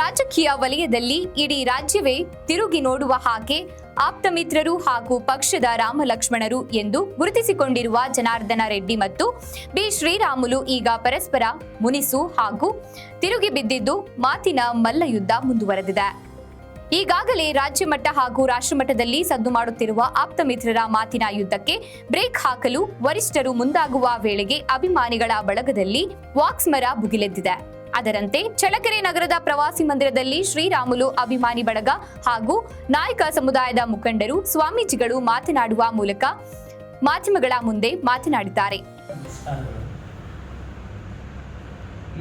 ರಾಜಕೀಯ ವಲಯದಲ್ಲಿ ಇಡೀ ರಾಜ್ಯವೇ ತಿರುಗಿ ನೋಡುವ ಹಾಗೆ ಆಪ್ತ ಮಿತ್ರರು ಹಾಗೂ ಪಕ್ಷದ ರಾಮಲಕ್ಷ್ಮಣರು ಎಂದು ಗುರುತಿಸಿಕೊಂಡಿರುವ ಜನಾರ್ದನ ರೆಡ್ಡಿ ಮತ್ತು ಬಿ. ಶ್ರೀರಾಮುಲು ಈಗ ಪರಸ್ಪರ ಮುನಿಸು ಹಾಗೂ ತಿರುಗಿ ಬಿದ್ದಿದ್ದು ಮಾತಿನ ಮಲ್ಲಯುದ್ಧ ಮುಂದುವರೆದಿದೆ. ಈಗಾಗಲೇ ರಾಜ್ಯ ಮಟ್ಟ ಹಾಗೂ ರಾಷ್ಟ್ರಮಟ್ಟದಲ್ಲಿ ಸದ್ದು ಮಾಡುತ್ತಿರುವ ಆಪ್ತ ಮಿತ್ರರ ಮಾತಿನ ಯುದ್ಧಕ್ಕೆ ಬ್ರೇಕ್ ಹಾಕಲು ವರಿಷ್ಠರು ಮುಂದಾಗುವ ವೇಳೆಗೆ ಅಭಿಮಾನಿಗಳ ಬಳಗದಲ್ಲಿ ವಾಕ್ಸ್ಮರ ಭುಗಿಲೆದ್ದಿದೆ. ಅದರಂತೆ ಚಳ್ಳಕೆರೆ ನಗರದ ಪ್ರವಾಸಿ ಮಂದಿರದಲ್ಲಿ ಶ್ರೀರಾಮುಲು ಅಭಿಮಾನಿ ಬಳಗ ಹಾಗೂ ನಾಯಕ ಸಮುದಾಯದ ಮುಖಂಡರು ಸ್ವಾಮೀಜಿಗಳು ಮಾತನಾಡುವ ಮೂಲಕ ಮಾಧ್ಯಮಗಳ ಮುಂದೆ ಮಾತನಾಡಿದ್ದಾರೆ.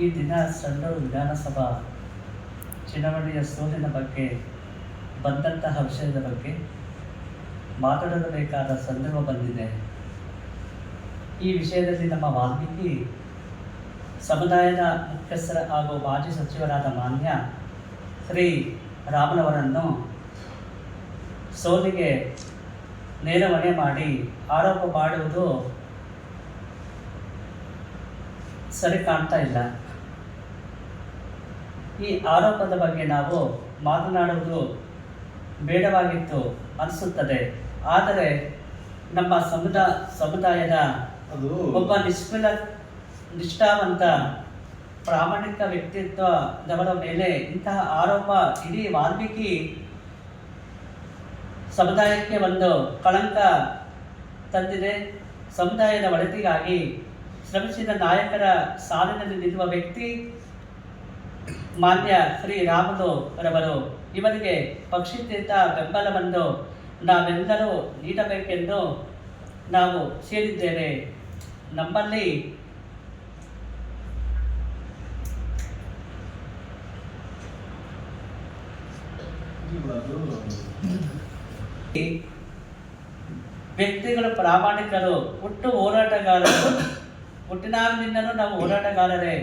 ಈ ದಿನ ಸಂಡೂರು ವಿಧಾನಸಭಾ ಚುನಾವಣೆಯ ಸೋಲಿನ ಬಗ್ಗೆ, ಬಂದಂತಹ ವಿಷಯದ ಬಗ್ಗೆ ಮಾತಾಡಬೇಕಾದ ಸಂದರ್ಭ ಬಂದಿದೆ. ಈ ವಿಷಯದಲ್ಲಿ ನಮ್ಮ ವಾಲ್ಮೀಕಿ ಸಮುದಾಯದ ಮುಖ್ಯಸ್ಥರ ಹಾಗೂ ಮಾಜಿ ಸಚಿವರಾದ ಮಾನ್ಯ ಶ್ರೀ ರಾಮನವರನ್ನು ಸೋಲಿಗೆ ನೇರವಣೆ ಮಾಡಿ ಆರೋಪ ಮಾಡುವುದು ಸರಿ ಕಾಣ್ತಾ ಇಲ್ಲ. ಈ ಆರೋಪದ ಬಗ್ಗೆ ನಾವು ಮಾತನಾಡುವುದು ಬೇಡವಾಗಿತ್ತು ಅನಿಸುತ್ತದೆ. ಆದರೆ ನಮ್ಮ ಸಮುದಾಯ ಸಮುದಾಯದ ಒಬ್ಬ ನಿಷ್ಫಲ ನಿಷ್ಠಾವಂತ ಪ್ರಾಮಾಣಿಕ ವ್ಯಕ್ತಿತ್ವದವರ ಮೇಲೆ ಇಂತಹ ಆರೋಪ ಇಡೀ ವಾಲ್ಮೀಕಿ ಸಮುದಾಯಕ್ಕೆ ಒಂದು ಕಳಂಕ ತಂದಿದೆ. ಸಮುದಾಯದ ಒಳಿತಿಗಾಗಿ ಶ್ರಮಿಸಿದ ನಾಯಕರ ಸಾಲಿನಲ್ಲಿ ನಿಲ್ಲುವ ವ್ಯಕ್ತಿ ಮಾನ್ಯ ಶ್ರೀ ರಾಮುಲು ರವರು. ಇವರಿಗೆ ಪಕ್ಷಾತೀತ ಬೆಂಬಲವನ್ನು ನಾವೆಲ್ಲರೂ ನೀಡಬೇಕೆಂದು ನಾವು ಸೇರಿದ್ದೇವೆ. ನಮ್ಮಲ್ಲಿ ವ್ಯಕ್ತಿಗಳು ಪ್ರಾಮಾಣಿಕರು, ಹುಟ್ಟು ಹೋರಾಟಗಾರರು. ಹುಟ್ಟಿನಾಗಿನಿಂದನೂ ನಾವು ಹೋರಾಟಗಾರರೇ.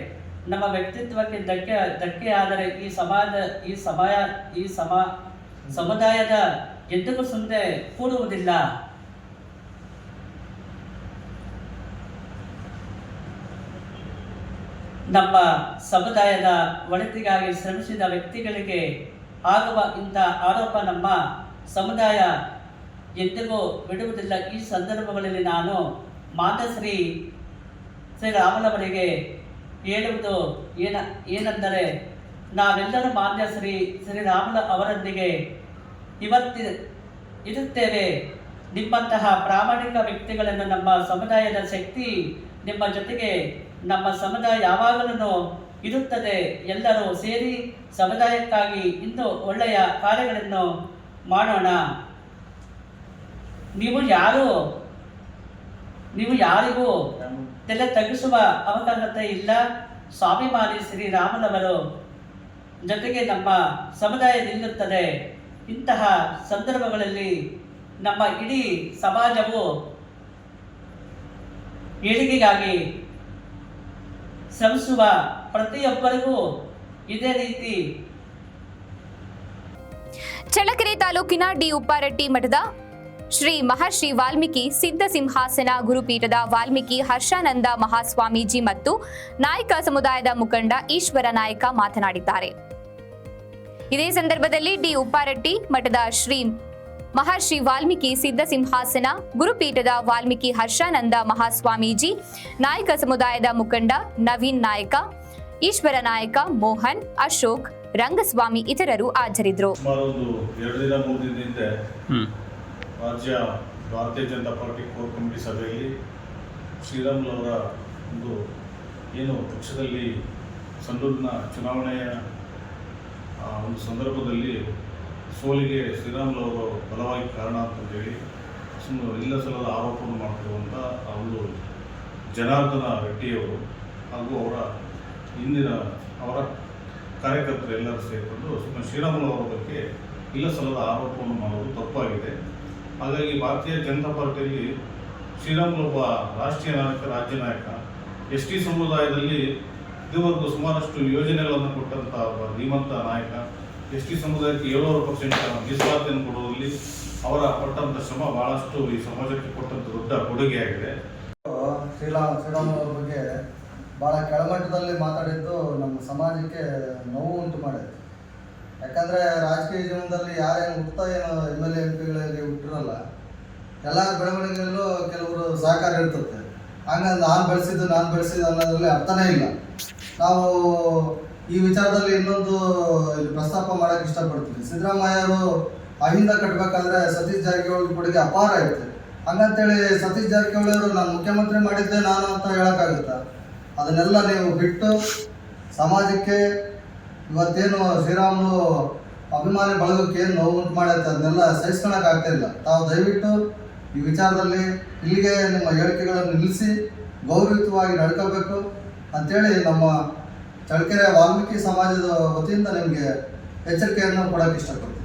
ನಮ್ಮ ವ್ಯಕ್ತಿತ್ವಕ್ಕೆ ಧಕ್ಕೆ ಧಕ್ಕೆ ಆದರೆ ಈ ಸಮಾಜ, ಈ ಸಮಯ, ಈ ಸಮ, ಸಮುದಾಯದ ಎಂದಿಗೂ ಸುಂದೆ ಕೂಡುವುದಿಲ್ಲ ನಮ್ಮ ಸಮುದಾಯದ ಒಳಿತಿಗಾಗಿ ಶ್ರಮಿಸಿದ ವ್ಯಕ್ತಿಗಳಿಗೆ ಆಗುವ ಇಂಥ ಆರೋಪ ನಮ್ಮ ಸಮುದಾಯ ಎಂದಿಗೂ ಬಿಡುವುದಿಲ್ಲ. ಈ ಸಂದರ್ಭಗಳಲ್ಲಿ ನಾನು ಮಾತಶ್ರೀ ಶ್ರೀರಾಮನವರಿಗೆ ಹೇಳುವುದು ಏನ, ಏನೆಂದರೆ ನಾವೆಲ್ಲರೂ ಮಾನ್ಯ ಶ್ರೀ ಶ್ರೀರಾಮನ ಅವರೊಂದಿಗೆ ಇವತ್ತಿ, ಇರುತ್ತೇವೆ. ನಿಮ್ಮಂತಹ ಪ್ರಾಮಾಣಿಕ ವ್ಯಕ್ತಿಗಳನ್ನು ನಮ್ಮ ಸಮುದಾಯದ ಶಕ್ತಿ ನಿಮ್ಮ ಜೊತೆಗೆ ನಮ್ಮ ಸಮುದಾಯ ಯಾವಾಗಲೂ ಇರುತ್ತದೆ. ಎಲ್ಲರೂ ಸೇರಿ ಸಮುದಾಯಕ್ಕಾಗಿ ಇಂದು ಒಳ್ಳೆಯ ಕಾರ್ಯಗಳನ್ನು ಮಾಡೋಣ. ನೀವು ಯಾರು? ನೀವು ಯಾರಿಗೂ ತಲೆ ತಗ್ಗಿಸುವ ಅವಕಾಶತೆ ಇಲ್ಲ. ಸ್ವಾಭಿಮಾನಿ ಶ್ರೀರಾಮನವರು ಜೊತೆಗೆ ನಮ್ಮ ಸಮುದಾಯ ನಿಲ್ಲುತ್ತದೆ. ಇಂತಹ ಸಂದರ್ಭಗಳಲ್ಲಿ ನಮ್ಮ ಇಡೀ ಸಮಾಜವು ಏಳಿಗೆಗಾಗಿ ಶ್ರಮಿಸುವ ಪ್ರತಿಯೊಬ್ಬರಿಗೂ ಇದೇ ರೀತಿ. ಚಳ್ಳಕೆರೆ ತಾಲೂಕಿನ ಡಿ ಉಪ್ಪಾರೆಡ್ಡಿ ಮಠದ ಶ್ರೀ ಮಹರ್ಷಿ ವಾಲ್ಮೀಕಿ ಸಿದ್ಧ ಸಿಂಹಾಸನ ಗುರುಪೀಠದ ವಾಲ್ಮೀಕಿ ಹರ್ಷಾನಂದ ಮಹಾಸ್ವಾಮೀಜಿ ಮತ್ತು ನಾಯಕ ಸಮುದಾಯದ ಮುಖಂಡ ಈಶ್ವರ ನಾಯಕ ಮಾತನಾಡಿದ್ದಾರೆ. ಇದೇ ಸಂದರ್ಭದಲ್ಲಿ ಡಿ ಉಪ್ಪಾರೆಡ್ಡಿ ಮಠದ ಶ್ರೀ ಮಹರ್ಷಿ ವಾಲ್ಮೀಕಿ ಸಿದ್ಧ ಸಿಂಹಾಸನ ಗುರುಪೀಠದ ವಾಲ್ಮೀಕಿ ಹರ್ಷಾನಂದ ಮಹಾಸ್ವಾಮೀಜಿ, ನಾಯಕ ಸಮುದಾಯದ ಮುಖಂಡ ನವೀನ್ ನಾಯಕ ಈಶ್ವರ ನಾಯಕ ಮೋಹನ್ ಅಶೋಕ್ ರಂಗಸ್ವಾಮಿ ಇತರರು ಹಾಜರಿದ್ದರು. ಸುಮಾರು ಒಂದು ಎರಡು ದಿನ ಮೂರು ದಿನದ ಹಿಂದೆ ರಾಜ್ಯ ಭಾರತೀಯ ಜನತಾ ಪಾರ್ಟಿ ಕೋರ್ ಕಮಿಟಿ ಸಭೆಯಲ್ಲಿ ಶ್ರೀರಾಮುಲು ಅವರ ಒಂದು ಏನು ಪಕ್ಷದಲ್ಲಿ ಸಂಡೂರಿನ ಚುನಾವಣೆಯ ಆ, ಒಂದು ಸಂದರ್ಭದಲ್ಲಿ ಸೋಲಿಗೆ ಶ್ರೀರಾಮುಲು ಅವರು ಬಲವಾಗಿ ಕಾರಣ ಅಂತಂದೇಳಿ ಸುಮ್ಮನೆ ಇಲ್ಲ ಸಲದ ಆರೋಪವನ್ನು ಮಾಡ್ತಿರುವಂಥ ಆ ಒಂದು ಜನಾರ್ದನ ರೆಡ್ಡಿಯವರು ಹಾಗೂ ಅವರ ಹಿಂದಿನ ಅವರ ಕಾರ್ಯಕರ್ತರು ಎಲ್ಲರೂ ಸೇರಿಕೊಂಡು ಸುಮ್ಮನೆ ಶ್ರೀರಾಮುಲು ಅವರ ಬಗ್ಗೆ ಇಲ್ಲ ಸಲ್ಲದ ಆರೋಪವನ್ನು ಮಾಡೋದು ತಪ್ಪಾಗಿದೆ. ಹಾಗಾಗಿ ಭಾರತೀಯ ಜನತಾ ಪಾರ್ಟಿಯಲ್ಲಿ ಶ್ರೀರಾಮುಲು ಒಬ್ಬ ರಾಷ್ಟ್ರೀಯ ನಾಯಕ, ರಾಜ್ಯ ನಾಯಕ, ಎಸ್ ಟಿ ಸಮುದಾಯದಲ್ಲಿ ಇದುವರೆಗೂ ಸುಮಾರಷ್ಟು ಯೋಜನೆಗಳನ್ನು ಕೊಟ್ಟಂಥ ಒಬ್ಬ ಧೀಮಂತ ನಾಯಕ, ಎಸ್ ಟಿ ಸಮುದಾಯಕ್ಕೆ ಏಳುವರೆ ಪರ್ಸೆಂಟ್ ಮೀಸಲಾತಿಯನ್ನು ಕೊಡುವಲ್ಲಿ ಅವರ ಪಟ್ಟಂತ ಶ್ರಮ ಬಹಳಷ್ಟು ಈ ಸಮಾಜಕ್ಕೆ ಕೊಟ್ಟಂಥ ದೊಡ್ಡ ಕೊಡುಗೆಯಾಗಿದೆ. ಶ್ರೀರಾಮ್ ಶ್ರೀರಾಮ ಅವ್ರ ಬಗ್ಗೆ ಭಾಳ ಕೆಳಮಟ್ಟದಲ್ಲಿ ಮಾತಾಡಿದ್ದು ನಮ್ಮ ಸಮಾಜಕ್ಕೆ ನೋವು ಉಂಟು ಮಾಡಿದೆ. ಯಾಕಂದ್ರೆ ರಾಜಕೀಯ ಜೀವನದಲ್ಲಿ ಯಾರೇನು ಹುಟ್ತಾ ಏನು ಎಂ ಎಲ್ ಎ, ಎಂ ಪಿಗಳಲ್ಲಿ ಹುಟ್ಟಿರಲ್ಲ ಎಲ್ಲ ಬೆಳವಣಿಗೆಯಲ್ಲೂ ಕೆಲವರು ಸಹಕಾರ ಇರ್ತದೆ ಹಂಗಂದು ನಾನು ಬೆಳೆಸಿದ್ದು ನಾನು ಬೆಳೆಸಿದ್ದು ಅನ್ನೋದ್ರಲ್ಲಿ ಅರ್ಥನೇ ಇಲ್ಲ. ನಾವು ಈ ವಿಚಾರದಲ್ಲಿ ಇನ್ನೊಂದು ಇಲ್ಲಿ ಪ್ರಸ್ತಾಪ ಮಾಡೋಕ್ಕೆ ಇಷ್ಟಪಡ್ತೀನಿ. ಸಿದ್ದರಾಮಯ್ಯರು ಅಹಿಂದ ಕಟ್ಟಬೇಕಾದ್ರೆ ಸತೀಶ್ ಜಾರಕಿಹೊಳಿ ಕೊಡುಗೆ ಅಪಾರ ಐತೆ ಹಂಗಂತೇಳಿ ಸತೀಶ್ ಜಾರಕಿಹೊಳಿ ಅವರು, ನಾನು ಮುಖ್ಯಮಂತ್ರಿ ಮಾಡಿದ್ದೆ ನಾನು ಅಂತ ಹೇಳೋಕ್ಕಾಗುತ್ತಾ? ಅದನ್ನೆಲ್ಲ ನೀವು ಬಿಟ್ಟು ಸಮಾಜಕ್ಕೆ ಇವತ್ತೇನು ಶ್ರೀರಾಮುಲು ಅಭಿಮಾನಿ ಬಳಗಕ್ಕೆ ಏನು ನೋವು ಉಂಟು ಮಾಡೈತೆ ಅದನ್ನೆಲ್ಲ ಸಹಿಸ್ಕೊಳಕ್ ಆಗ್ತಾ ಇಲ್ಲ. ತಾವು ದಯವಿಟ್ಟು ಈ ವಿಚಾರದಲ್ಲಿ ಇಲ್ಲಿಗೆ ನಿಮ್ಮ ಹೇಳಿಕೆಗಳನ್ನು ನಿಲ್ಲಿಸಿ ಗೌರವಯುತವಾಗಿ ನಡ್ಕೋಬೇಕು ಅಂತೇಳಿ ನಮ್ಮ ಚಳ್ಳಕೆರೆ ವಾಲ್ಮೀಕಿ ಸಮಾಜದ ವತಿಯಿಂದ ನಿಮಗೆ ಎಚ್ಚರಿಕೆಯನ್ನು ಕೊಡೋಕೆ ಇಷ್ಟಪಡ್ತೀನಿ.